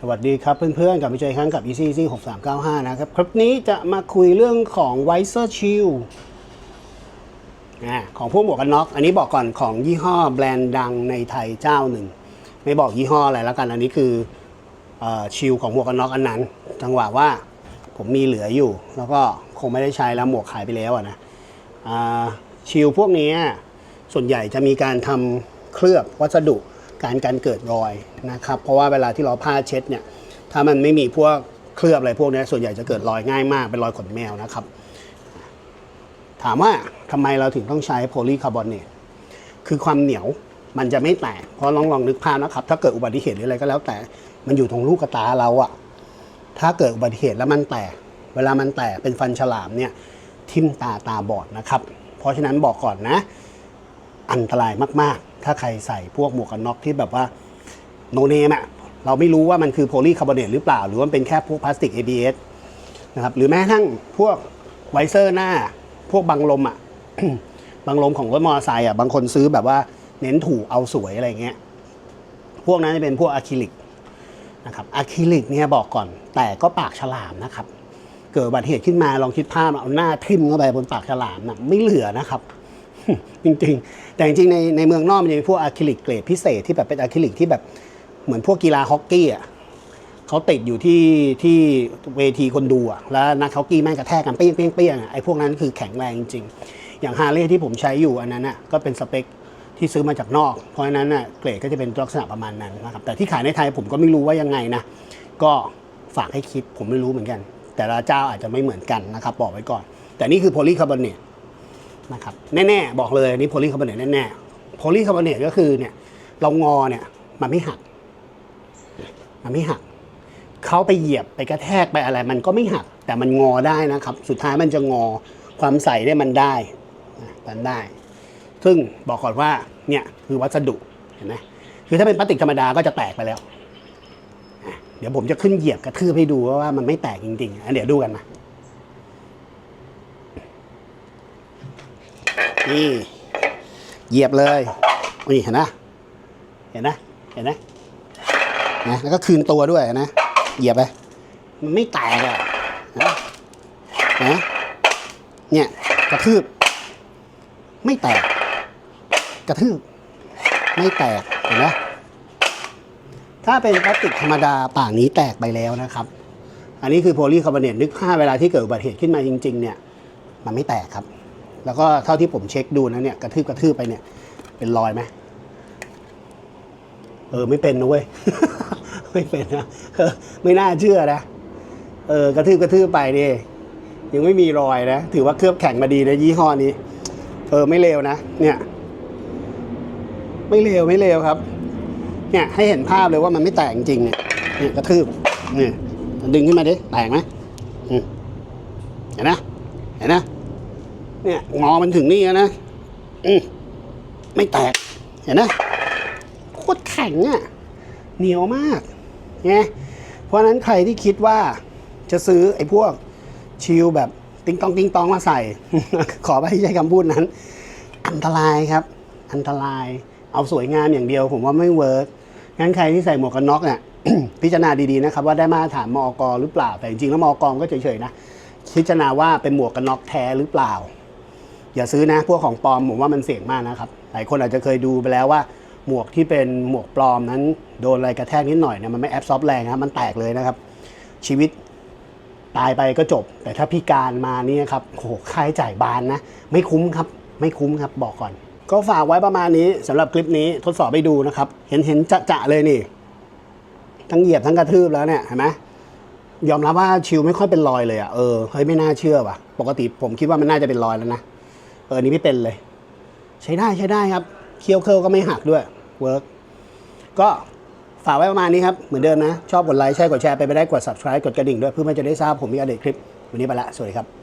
สวัสดีครับเพื่อนๆกลับมาเจออีกครั้งกับ Easy Easy 6395 นะครับ คลิปนี้จะมาคุยเรื่องของ Wiser Shield ของพวกหมวกกันน็อก อันนี้บอกก่อนของยี่ห้อแบรนด์ดังในไทยเจ้าหนึ่ง ไม่บอกยี่ห้ออะไรแล้วกัน อันนี้คือชิลของหมวกกันน็อกอันนั้น จังหวะว่าผมมีเหลืออยู่ แล้วก็คงไม่ได้ใช้แล้วหมวกขายไปแล้วนะชิลพวกนี้ส่วนใหญ่จะมีการทำเคลือบวัสดุ การการเกิดรอยนะครับเพราะว่าเวลาที่เราผ้าเช็ดเนี่ยถ้ามันไม่มีพวกเคลือบอะไรพวกนี้ส่วนใหญ่จะเกิดรอยง่ายมากเป็นรอยขนแมวนะครับ ถามว่าทำไมเราถึงต้องใช้โพลีคาร์บอเนตคือความเหนียวมันจะไม่แตกเพราะลองลองนึกภาพนะครับ ถ้าเกิดอุบัติเหตุหรืออะไรก็แล้วแต่ มันอยู่ตรงลูกกระตาเราอะถ้าเกิดอุบัติเหตุแล้วมันแตก เวลามันแตกเป็นฟันฉลามเนี่ยทิ่มตาตาบอดนะครับ เพราะฉะนั้นบอกก่อนนะ อันตรายมาก ๆ ถ้าใครใส่พวกหมวกกันน็อกที่แบบว่าโนเนมอะเราไม่รู้ว่ามันคือโพลีคาร์บอเนตหรือเปล่า หรือว่าเป็นแค่พวกพลาสติก ABS นะครับหรือแม้กระทั่งพวกไวเซอร์หน้า พวกบังลมอะบังลมของรถมอเตอร์ไซค์อะบางคนซื้อแบบว่าเน้นถูเอาสวยอะไรเงี้ยพวกนั้นจะเป็นพวกอะคริลิกนะครับอะคริลิกเนี่ยบอกก่อนแต่ก็ปากฉลามนะครับ เกิดอุบัติเหตุขึ้นมาลองคิดภาพเอาหน้าทิ่มเข้าไปบนปากฉลามนะไม่เหลือนะครับ จริงๆ แต่จริงๆในในเมืองนอกมันจะมีพวกอะคริลิกเกรดพิเศษที่แบบเป็นอะคริลิกที่แบบเหมือนพวกกีฬาฮอกกี้อะเขาติดอยู่ที่ที่เวทีคนดูอะแล้วนักฮอกกี้แม่งกระแทกกันเปี้ยงเปี้ยงเปี้ยงอะไอ้พวกนั้นคือแข็งแรงจริงๆ อย่างฮาร์เลย์ที่ผมใช้อยู่อันนั้นอะก็เป็นสเปคที่ซื้อมาจากนอก เพราะฉะนั้นอะเกรดก็จะเป็นลักษณะประมาณนั้นนะครับแต่ที่ขายในไทยผมก็ไม่รู้ว่ายังไงนะก็ฝากให้คิดผมไม่รู้เหมือนกัน แต่ละเจ้าอาจจะไม่เหมือนกันนะครับบอกไว้ก่อน แต่นี่คือโพลีคาร์บอเนต นะครับแน่ๆบอกเลยอันนี้โพลีคาร์บอเนตแน่ๆโพลีคาร์บอเนตก็คือเนี่ยเรางอเนี่ยมันไม่หัก มันไม่หักเขาไปเหยียบไปกระแทกไปอะไร มันก็ไม่หัก แต่มันงอได้นะครับ สุดท้ายมันจะงอความใสเนี่ยมันได้มันได้ ซึ่งบอกก่อนว่าเนี่ยคือวัสดุเห็นไหมคือถ้าเป็นพลาสติกธรรมดาก็จะแตกไปแล้ว เดี๋ยวผมจะขึ้นเหยียบกระทืบให้ดูว่ามันไม่แตกจริงๆเดี๋ยวดูกันนะ นี่เหยียบเลยนี่เห็นนะเห็นนะเห็นนะนะแล้วก็คืนตัวด้วยนะเหยียบไปมันไม่แตกอะนะนะเนี่ยกระทืบ ไม่แตก กระทืบ ไม่แตกเห็นไหมถ้าเป็นพลาสติกธรรมดาป่านนี้แตกไปแล้วนะครับ อันนี้คือโพลีคาร์บอเนตนึกภาพเวลาที่เกิดอุบัติเหตุขึ้นมาจริง ๆ เนี่ย มันไม่แตกครับ แล้วก็เท่าที่ผมเช็คดูนะเนี่ยกระทืบกระทืบไปเนี่ย เป็นรอยไหมเออไม่เป็นนะเว้ยไม่เป็นนะเออไม่น่าเชื่อนะเออกระทืบกระทืบไปนี่ยังไม่มีรอยนะ ถือว่าเคลือบแข็งมาดีนะยี่ห้อนี้ เออไม่เลวนะ เนี่ย ไม่เลวไม่เลวครับ เนี่ยให้เห็นภาพเลยว่ามันไม่แตกจริงๆเนี่ยเนี่ยกระทืบเนี่ยดึงขึ้นมาดิแตกไหมเห็นนะเห็นนะ เนี่ยงอมันถึงนี่แล้วนะอืมไม่แตก เห็นนะโคตรแข็งอะเหนียวมากไงเพราะนั้นใครที่คิดว่าจะซื้อไอ้พวกชิลแบบติงตองติงตองมาใส่ ขอไม่ใช้คำพูดนั้น อันตรายครับ อันตรายเอาสวยงามอย่างเดียว ผมว่าไม่เวิร์กงั้นใครที่ใส่หมวกกันน็อกเนี่ยพิจารณาดีๆนะครับ ว่าได้มาตรฐานมอกหรือเปล่า แต่จริงๆแล้วมอกก็เฉยๆนะพิจารณาว่าเป็นหมวกกันน็อกแท้หรือเปล่า อย่าซื้อนะพวกของปลอมผมว่ามันเสี่ยงมากนะครับ หลายคนอาจจะเคยดูไปแล้วว่า หมวกที่เป็นหมวกปลอมนั้นโดนอะไรกระแทกนิดหน่อยเนี่ยมันไม่แอบซอบแรงนะครับมันแตกเลยนะครับ ชีวิตตายไปก็จบ แต่ถ้าพิการมานี่ครับโหค่าใช้จ่ายบานนะ ไม่คุ้มครับ ไม่คุ้มครับบอกก่อน ก็ฝากไว้ประมาณนี้สำหรับคลิปนี้ทดสอบไปดูนะครับ เห็นเห็นจะจะเลยนี่ ทั้งเหยียบทั้งกระทืบแล้วเนี่ยเห็นไหมยอมรับว่าชิวไม่ค่อยเป็นรอยเลยอะเออเฮ้ยไม่น่าเชื่อว่ะ ปกติผมคิดว่ามันน่าจะเป็นรอยแล้วนะ เออนนี้ไม่เป็นเลย ใช้ได้ใช้ได้ครับ เคี้ยวเคิลก็ไม่หักด้วยเวิร์กก็ฝากไว้ประมาณนี้ครับ เหมือนเดิมนะ ชอบกดไลค์ใช่กดแชร์ไปไม่ได้กด subscribe กดกระดิ่งด้วยเพื่อมันจะได้ทราบผมมีอัปเดตคลิป วันนี้ไปละ สวัสดีครับ